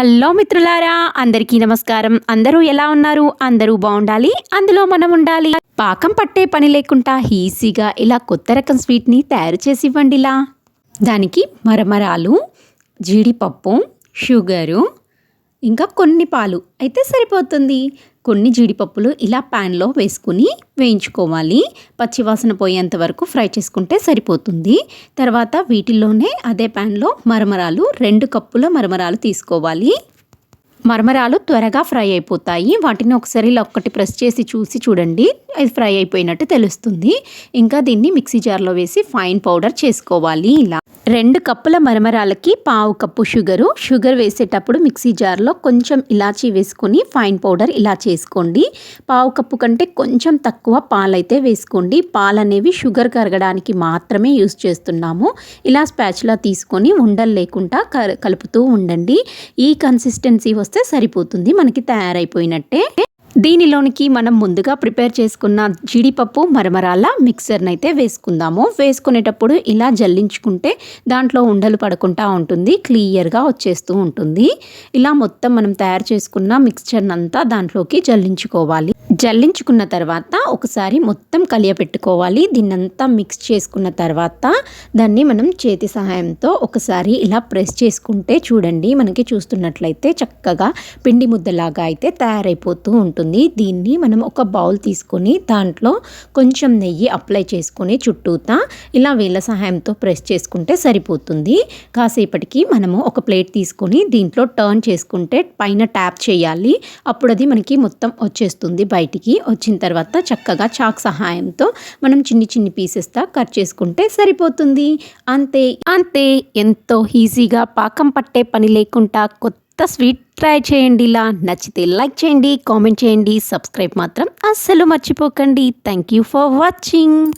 Hello మిత్రులారా అందరికీ నమస్కారం. అందరూ ఎలా ఉన్నారు? అందరూ బాగుండాలి అందులో మనం ఉండాలి. పాకం పట్టే పని లేకుండా ఈజీగా ఇలా కొత్త రకం స్వీట్ని తయారు చేసి ఇవ్వండిలా దానికి మరమరాలు జీడిపప్పు షుగరు ఇంకా కొన్ని పాలు అయితే సరిపోతుంది. కొన్ని జీడిపప్పులు ఇలా ప్యాన్లో వేసుకుని వేయించుకోవాలి. పచ్చివాసన పోయేంత వరకు ఫ్రై చేసుకుంటే సరిపోతుంది. తర్వాత వీటిల్లోనే అదే ప్యాన్లో మరమరాలు రెండు కప్పుల మరమరాలు తీసుకోవాలి. మరమరాలు త్వరగా ఫ్రై అయిపోతాయి. వాటిని ఒకసారి ఇలా ఒక్కటి ప్రెస్ చేసి చూసి చూడండి. అది ఫ్రై అయిపోయినట్టు తెలుస్తుంది. ఇంకా దీన్ని మిక్సీ జార్లో వేసి ఫైన్ పౌడర్ చేసుకోవాలి ఇలా. రెండు కప్పుల మరమరాలకి పావు కప్పు షుగరు. షుగర్ వేసేటప్పుడు మిక్సీ జార్లో కొంచెం ఇలాచీ వేసుకొని ఫైన్ పౌడర్ ఇలా చేసుకోండి. పావు కప్పు కంటే కొంచెం తక్కువ పాలైతే వేసుకోండి. పాలు అనేవి షుగర్ కరగడానికి మాత్రమే యూస్ చేస్తున్నాము. ఇలా స్పాచ్లా తీసుకొని ఉండలు లేకుండా కలుపుతూ ఉండండి. ఈ కన్సిస్టెన్సీ వస్తే సరిపోతుంది. మనకి తయారైపోయినట్టే. దీనిలోనికి మనం ముందుగా ప్రిపేర్ చేసుకున్న జీడిపప్పు మరమరాల మిక్సర్ని అయితే వేసుకుందాము. వేసుకునేటప్పుడు ఇలా జల్లించుకుంటే దాంట్లో ఉండలు పడకుండా ఉంటుంది క్లియర్గా వచ్చేస్తూ ఉంటుంది. ఇలా మొత్తం మనం తయారు చేసుకున్న మిక్స్చర్ అంతా దాంట్లోకి జల్లించుకోవాలి. జల్లించుకున్న తర్వాత ఒకసారి మొత్తం కలియపెట్టుకోవాలి. దీన్నంతా మిక్స్ చేసుకున్న తర్వాత దాన్ని మనం చేతి సహాయంతో ఒకసారి ఇలా ప్రెస్ చేసుకుంటే చూడండి మనకి చూస్తున్నట్లయితే చక్కగా పిండి ముద్దలాగా అయితే తయారైపోతూ ఉంటుంది. దీన్ని మనం ఒక బౌల్ తీసుకొని దాంట్లో కొంచెం నెయ్యి అప్లై చేసుకొని చుట్టూతా ఇలా వేళ్ళ సహాయంతో ప్రెస్ చేసుకుంటే సరిపోతుంది. కాసేపటికి మనము ఒక ప్లేట్ తీసుకొని దీంట్లో టర్న్ చేసుకుంటే పైన ట్యాప్ చేయాలి. అప్పుడు అది మనకి మొత్తం వచ్చేస్తుంది బయటికి. వచ్చిన తర్వాత చక్కగా చాక్ సహాయంతో మనం చిన్ని చిన్ని పీసెస్తా కట్ చేసుకుంటే సరిపోతుంది. అంతే. అంతే. ఎంతో ఈజీగా పాకం పట్టే పని లేకుండా కొత్త స్వీట్ ట్రై చేయండి ఇలా. నచ్చితే లైక్ చేయండి కామెంట్ చేయండి సబ్స్క్రైబ్ మాత్రం అస్సలు మర్చిపోకండి. Thank you for watching.